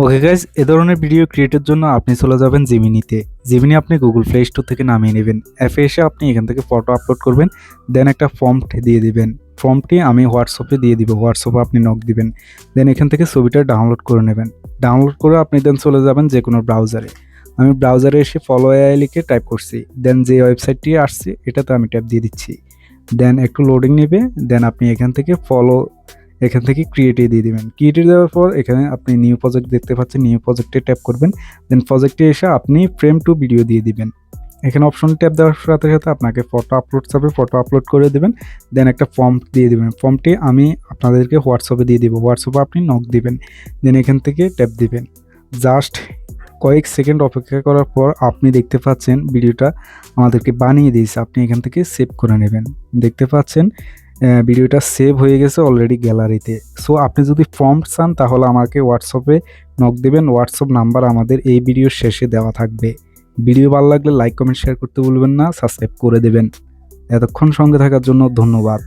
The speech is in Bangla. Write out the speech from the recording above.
ওকে গাইজ এ ধরনের ভিডিও ক্রিয়েটের জন্য আপনি চলে যাবেন জিমিনিতে জিমিনি আপনি গুগল প্লে স্টোর থেকে নামিয়ে নেবেন। অ্যাপে এসে আপনি এখান থেকে ফটো আপলোড করবেন দেন একটা ফর্ম দিয়ে দিবেন। ফর্মটি আমি হোয়াটসঅ্যাপে দিয়ে দিব হোয়াটসঅ্যাপে আপনি নক দিবেন। দেন এখান থেকে ছবিটা ডাউনলোড করে নেবেন। ডাউনলোড করে আপনি দেন চলে যাবেন যে কোনো ব্রাউজারে আমি ব্রাউজারে এসে ফলো এআই লিখে টাইপ করছি। দেন যে ওয়েবসাইটটি আসছে, এটাতে আমি ট্যাপ দিয়ে দিচ্ছি। দেন একটু লোডিং নেবে দেন আপনি এখান থেকে ফলো এখান থেকে ক্রিয়েটে দিয়ে দেবেন। ক্রিয়েটে দেওয়ার পর এখানে আপনি নিউ প্রজেক্ট দেখতে পাচ্ছেন নিউ প্রজেক্টে ট্যাপ করবেন। দেন প্রজেক্টে এসে আপনি ফ্রেম টু ভিডিও দিয়ে দিবেন। এখানে অপশন ট্যাপ দেওয়ার সাথে সাথে আপনাকে ফটো আপলোড চাপে ফটো আপলোড করে দেবেন। দেন একটা ফর্ম দিয়ে দেবেন। ফর্মটি আমি আপনাদেরকে হোয়াটসঅ্যাপে দিয়ে দেবো। হোয়াটসঅ্যাপে আপনি নক দিবেন। দেন এখান থেকে ট্যাপ দিবেন। জাস্ট কয়েক সেকেন্ড অপেক্ষা করার পর আপনি দেখতে পাচ্ছেন ভিডিওটা আমাদেরকে বানিয়ে দিয়েছে। আপনি এখান থেকে সেভ করে নেবেন। দেখতে পাচ্ছেন ভিডিওটা সেভ হয়ে গেছে অলরেডি গ্যালারিতে সো আপনি যদি ফর্ম চান, তাহলে আমাকে হোয়াটসঅ্যাপে নক দেবেন। হোয়াটসঅ্যাপ নাম্বার আমাদের এই ভিডিওর শেষে দেওয়া থাকবে। ভিডিও ভালো লাগলে লাইক কমেন্ট শেয়ার করতে ভুলবেন না সাবস্ক্রাইব করে দেবেন। এতক্ষণ সঙ্গে থাকার জন্য ধন্যবাদ।